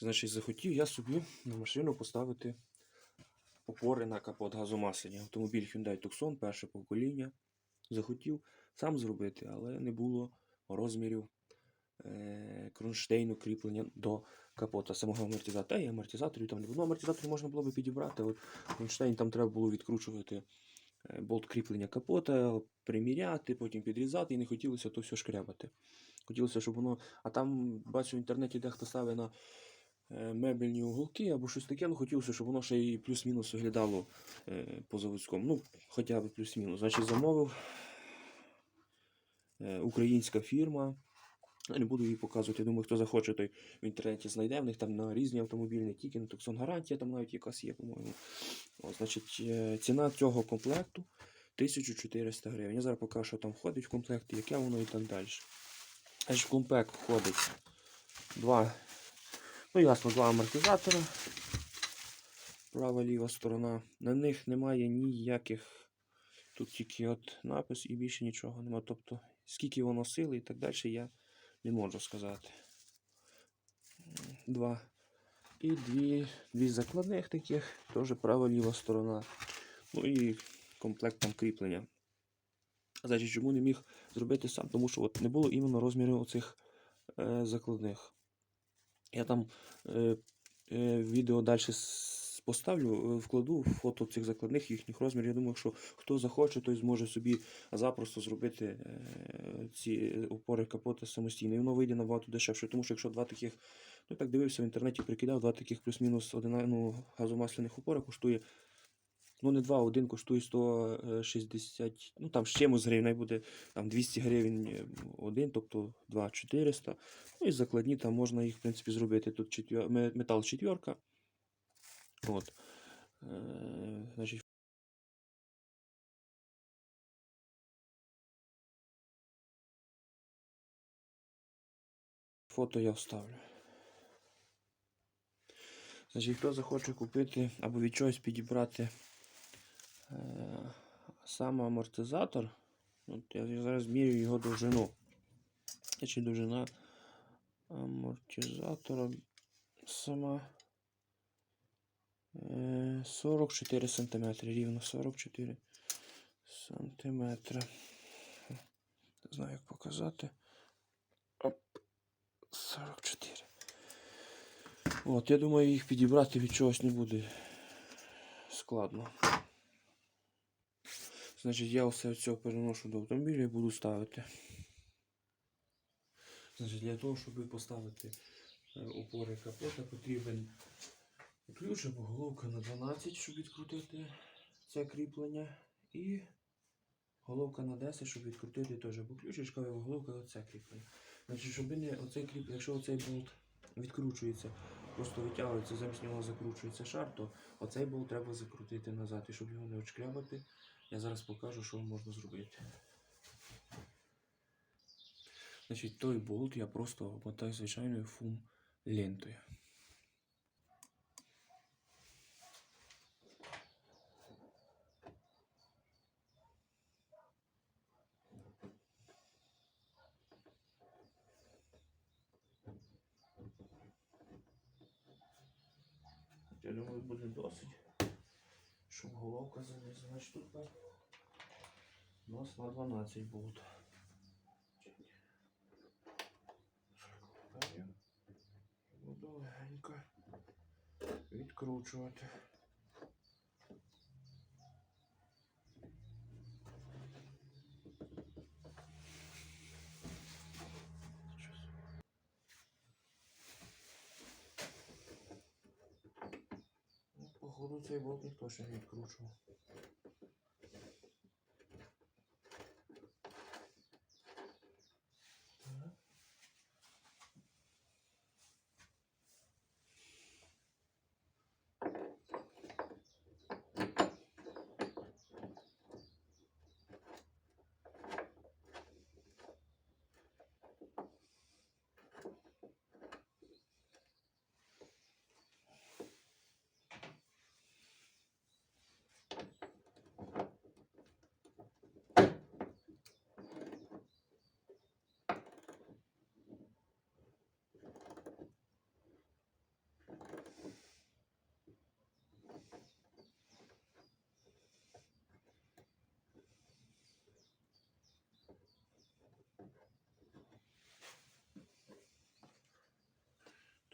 Значить, захотів я собі на машину поставити опори на капот газомаслення. Автомобіль Hyundai Tucson, перше покоління. Захотів сам зробити, але не було розмірів е- кронштейну кріплення до капота самого амортизатора. Та й амортизаторів там не було. Ну, амортизаторів можна було би підібрати. От кронштейн там треба було відкручувати е, болт кріплення капота, приміряти, потім підрізати, і не хотілося то все шкрябати. Хотілося, щоб воно. А там бачу в інтернеті дехто ставить на мебельні уголки або щось таке. Ну хотілося, щоб воно ще і плюс-мінус виглядало е, по заводському. Ну, хоча б плюс-мінус. Значить, замовив е, українська фірма. Не буду її показувати. Я думаю, хто захоче, той в інтернеті знайде. В них там на різні автомобілі, тільки на Tucson гарантія, там навіть якась є, по-моєму. Значить, е, ціна цього комплекту 1400 гривень. Я зараз покажу, що там входить в комплект, яке воно і так далі. Аж в комплект входить два, ну ясно, два амортизатора. Права ліва сторона. На них немає ніяких. Тут тільки от напис і більше нічого немає. Тобто, скільки воно сили і так далі, я не можу сказати. Два. І дві, дві закладних таких, теж права ліва сторона. Ну і комплект там кріплення. Значить, чому не міг зробити сам? Тому що от не було іменно розмірів оцих е, закладних. Я там е, е, відео далі поставлю, е, вкладу фото цих закладних їхніх розмірів. Я думаю, що хто захоче, той зможе собі запросто зробити е, ці опори капота самостійно. І воно вийде набагато дешевше. Тому що якщо два таких, ну так дивився в інтернеті, прикидав, два таких плюс-мінус один ну, газомасляних опори коштує. Ну, не два, один коштує 160, ну там з чимось гривень, буде там 200 гривень е, один, тобто 2 400. Ну і закладні там можна їх, в принципі, зробити. Тут четвер... метал четверка. От. Е, значить, фото я вставлю. Значить, хто захоче купити або від чогось підібрати е, сам амортизатор, от я зараз міряю його довжину. Значить, довжина амортизатора сама е, 44 см, рівно 44 см. Не знаю, як показати. Оп, 44. От, я думаю, їх підібрати від чогось не буде складно. Значить, я все цього переношу до автомобіля і буду ставити. Значить, для того, щоб поставити е, опори капота, потрібен ключ або головка на 12, щоб відкрутити це кріплення. І головка на 10, щоб відкрутити теж або ключечка, або головка на це кріплення. Значить, щоб не оцей кріп, якщо оцей болт відкручується, просто витягується, замість нього закручується шар, то оцей болт треба закрутити назад. І щоб його не очкрябати, я зараз покажу, що можна зробити. Значить, той болт я просто обмотаю звичайною фум лентою. Я думаю, буде досить. Щоб головка залізла. Значить тут. У нас на 12 болт. Буду легенько відкручувати. Цей болт ніхто ще не відкручував.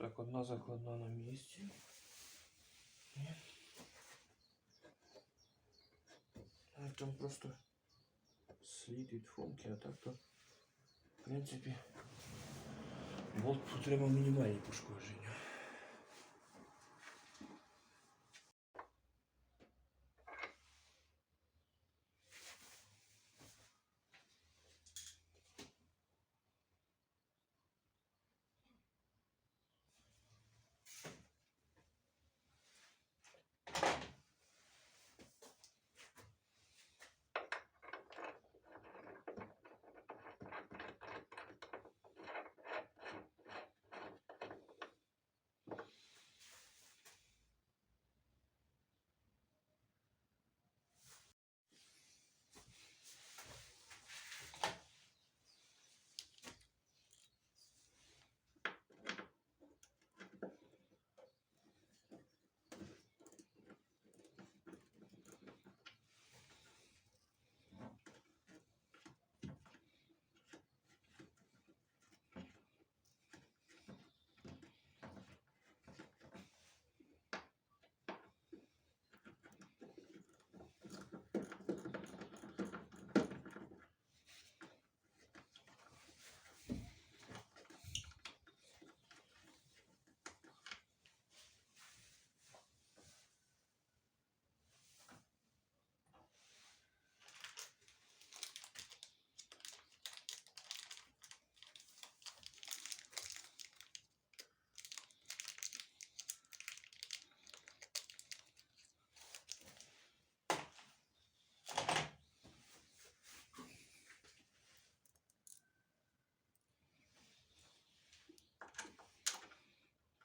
Так, одна закладна на місці. Там просто слід від фомки, а так то, в принципі, болт отримав мінімальні пошкодження.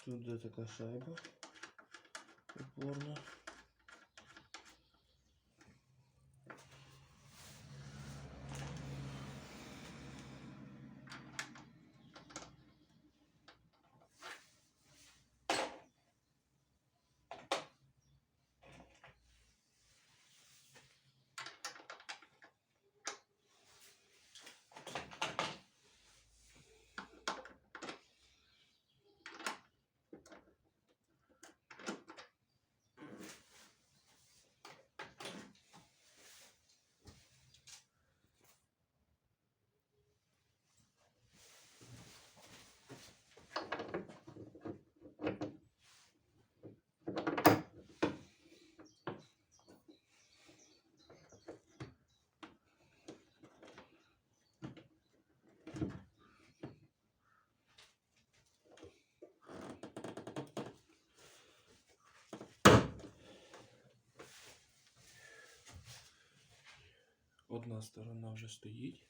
Тут де така шайба опорна. Одна сторона вже стоїть.